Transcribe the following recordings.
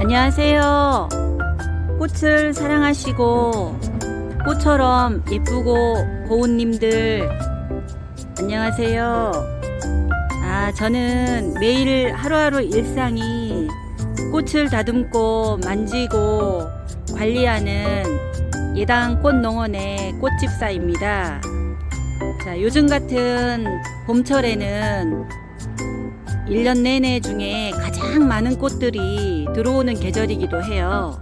안녕하세요. 꽃을 사랑하시고 꽃처럼 예쁘고 고운님들 안녕하세요. 아, 저는 매일 하루하루 일상이 꽃을 다듬고 만지고 관리하는 예당 꽃농원의 꽃집사입니다. 자, 요즘 같은 봄철에는 1년 내내 중에 가장 많은 꽃들이 들어오는 계절이기도 해요.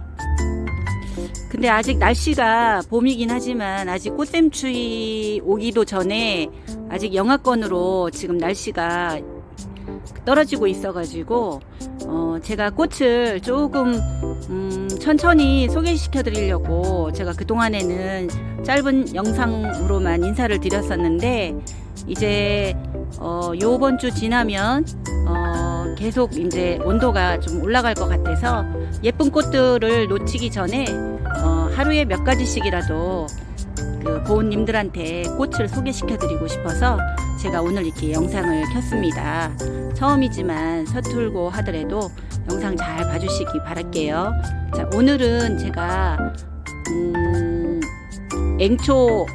근데 아직 날씨가 봄이긴 하지만 아직 꽃샘추위 오기도 전에 아직 영하권으로 지금 날씨가 떨어지고 있어가지고 어 제가 꽃을 조금 음 천천히 소개시켜 드리려고 제가 그동안에는 짧은 영상으로만 인사를 드렸었는데 이제 어 요번 주 지나면 어 계속 이제 온도가 좀 올라갈 것 같아서 예쁜 꽃들을 놓치기 전에 어 하루에 몇 가지씩이라도 그 고운님들한테 꽃을 소개시켜 드리고 싶어서 제가 오늘 이렇게 영상을 켰습니다. 처음이지만 서툴고 하더라도 영상 잘 봐주시기 바랄게요. 자, 오늘은 제가 음, 앵초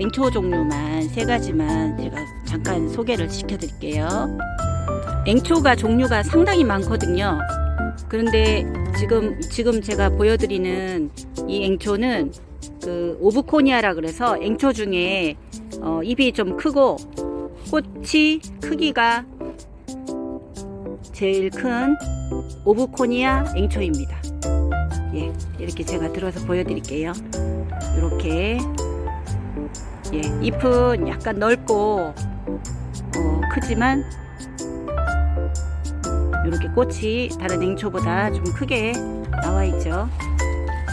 앵초 종류만 세 가지만 제가 잠깐 소개를 시켜드릴게요. 앵초가 종류가 상당히 많거든요. 그런데 지금 지금 제가 보여드리는 이 앵초는 그 오브코니아라 그래서 앵초 중에 어, 입이 좀 크고 꽃이 크기가 제일 큰 오브코니아 앵초입니다. 예, 이렇게 제가 들어서 보여드릴게요. 이렇게 예, 잎은 약간 넓고 어, 크지만 이렇게 꽃이 다른 앵초보다 좀 크게 나와 있죠.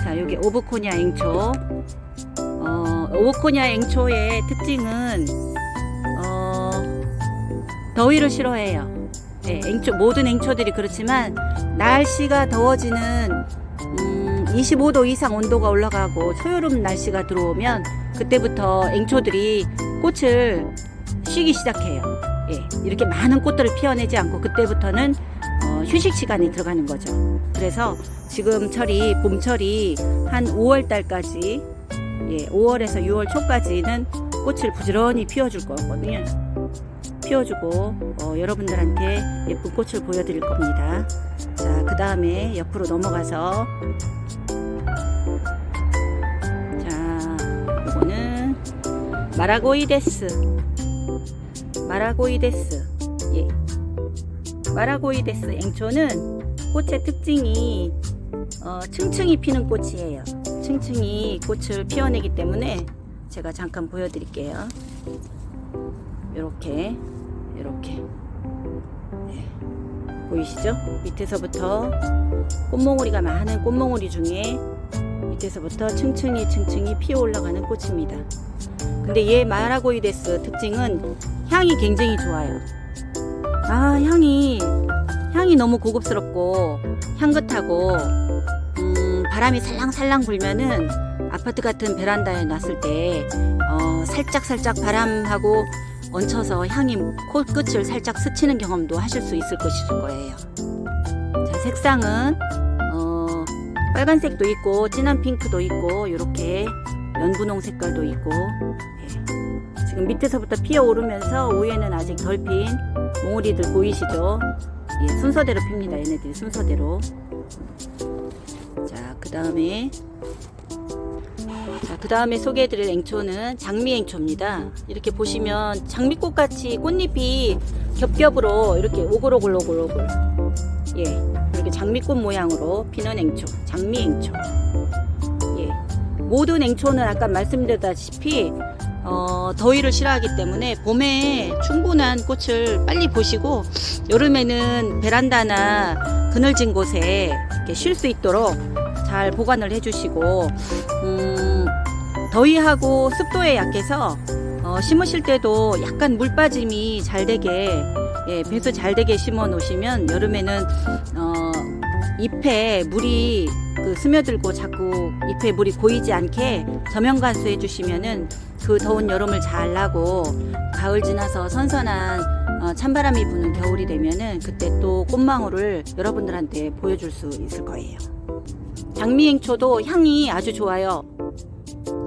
자, 여기 오브코니아 앵초. 어, 오브코니아 앵초의 특징은 어, 더위를 싫어해요. 예, 앵초 모든 앵초들이 그렇지만 날씨가 더워지는 음, 25도 이상 온도가 올라가고 초여름 날씨가 들어오면 그때부터 앵초들이 꽃을 쉬기 시작해요. 예, 이렇게 많은 꽃들을 피워내지 않고 그때부터는 어, 휴식 시간에 들어가는 거죠. 그래서 지금 철이 봄철이 한 5월 달까지 예, 5월에서 6월 초까지는 꽃을 부지런히 피워줄 거거든요. 피워주고 어, 여러분들한테 예쁜 꽃을 보여드릴 겁니다. 자, 그 다음에 옆으로 넘어가서 자, 이거는 마라고이데스 마라고이 데스 예. 마라고이 데스 앵초는 꽃의 특징이 어, 층층이 피는 꽃이에요. 층층이 꽃을 피워내기 때문에 제가 잠깐 보여드릴게요. 이렇게 이렇게 예. 보이시죠? 밑에서부터 꽃몽우리가 많은 꽃몽우리 중에 밑에서부터 층층이 층층이 피어 올라가는 꽃입니다. 근데 얘 마라고이데스 특징은 향이 굉장히 좋아요. 아 향이 향이 너무 고급스럽고 향긋하고 음, 바람이 살랑살랑 불면은 아파트 같은 베란다에 놨을 때 어, 살짝 살짝 바람하고 얹혀서 향이 코끝을 살짝 스치는 경험도 하실 수 있을 것일 거예요. 자 색상은 어, 빨간색도 있고 진한 핑크도 있고 이렇게 연분홍 색깔도 있고 예. 지금 밑에서부터 피어오르면서 위에는 아직 덜 핀 몽우리들 보이시죠? 예, 순서대로 핍니다. 얘네들이 순서대로. 자, 그 다음에 자, 그 다음에 소개해드릴 앵초는 장미앵초입니다. 이렇게 보시면 장미꽃 같이 꽃잎이 겹겹으로 이렇게 오글오글오글오글 예, 이렇게 장미꽃 모양으로 피는 앵초, 장미앵초. 예, 모든 앵초는 아까 말씀드렸다시피 어, 더위를 싫어하기 때문에 봄에 충분한 꽃을 빨리 보시고 여름에는 베란다나 그늘진 곳에 쉴 수 있도록 잘 보관을 해주시고 음, 더위하고 습도에 약해서 어, 심으실 때도 약간 물 빠짐이 잘 되게 예, 배수 잘 되게 심어 놓으시면 여름에는 어, 잎에 물이 그 스며들고 자꾸 잎에 물이 고이지 않게 저면 관수해 주시면은 그 더운 여름을 잘 나고 가을 지나서 선선한 어, 찬바람이 부는 겨울이 되면은 그때 또 꽃망울을 여러분들한테 보여줄 수 있을 거예요. 장미행초도 향이 아주 좋아요.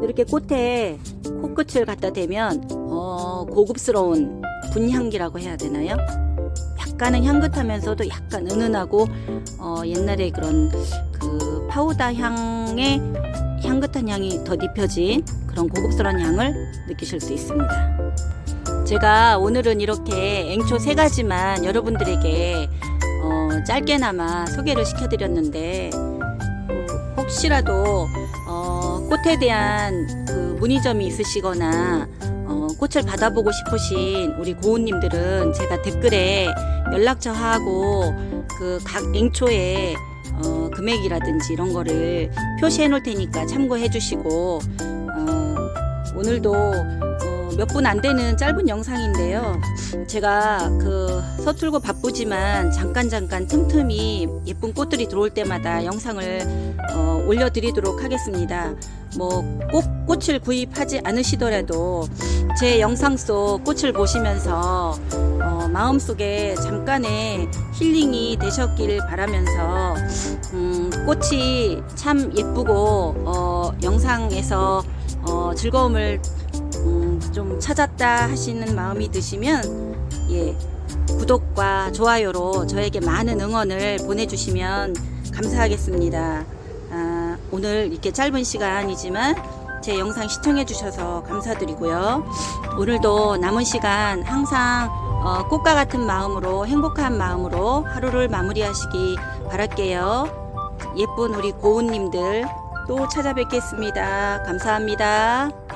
이렇게 꽃에 코끝을 갖다 대면 어, 고급스러운 분향기라고 해야 되나요? 약간은 향긋하면서도 약간 은은하고 어, 옛날에 그런 그 파우더 향의 향긋한 향이 더 입혀진 그런 고급스러운 향을 느끼실 수 있습니다. 제가 오늘은 이렇게 앵초 세 가지만 여러분들에게 어, 짧게나마 소개를 시켜드렸는데 어, 혹시라도 어, 꽃에 대한 그 문의점이 있으시거나 어, 꽃을 받아보고 싶으신 우리 고운님들은 제가 댓글에 연락처하고 그 각 앵초의 어, 금액이라든지 이런 거를 표시해 놓을 테니까 참고해 주시고 어, 오늘도 어, 몇분 안 되는 짧은 영상인데요. 제가 그 서툴고 바쁘지만 잠깐 잠깐 틈틈이 예쁜 꽃들이 들어올 때마다 영상을 어, 올려드리도록 하겠습니다. 뭐 꼭 꽃을 구입하지 않으시더라도 제 영상 속 꽃을 보시면서 어, 마음속에 잠깐의 힐링이 되셨길 바라면서 음, 꽃이 참 예쁘고 어, 영상에서 어, 즐거움을 음, 좀 찾았다 하시는 마음이 드시면 예 구독과 좋아요로 저에게 많은 응원을 보내주시면 감사하겠습니다. 아, 오늘 이렇게 짧은 시간이지만 제 영상 시청해 주셔서 감사드리고요. 오늘도 남은 시간 항상 어, 꽃과 같은 마음으로 행복한 마음으로 하루를 마무리하시기 바랄게요. 예쁜 우리 고운님들 또 찾아뵙겠습니다. 감사합니다.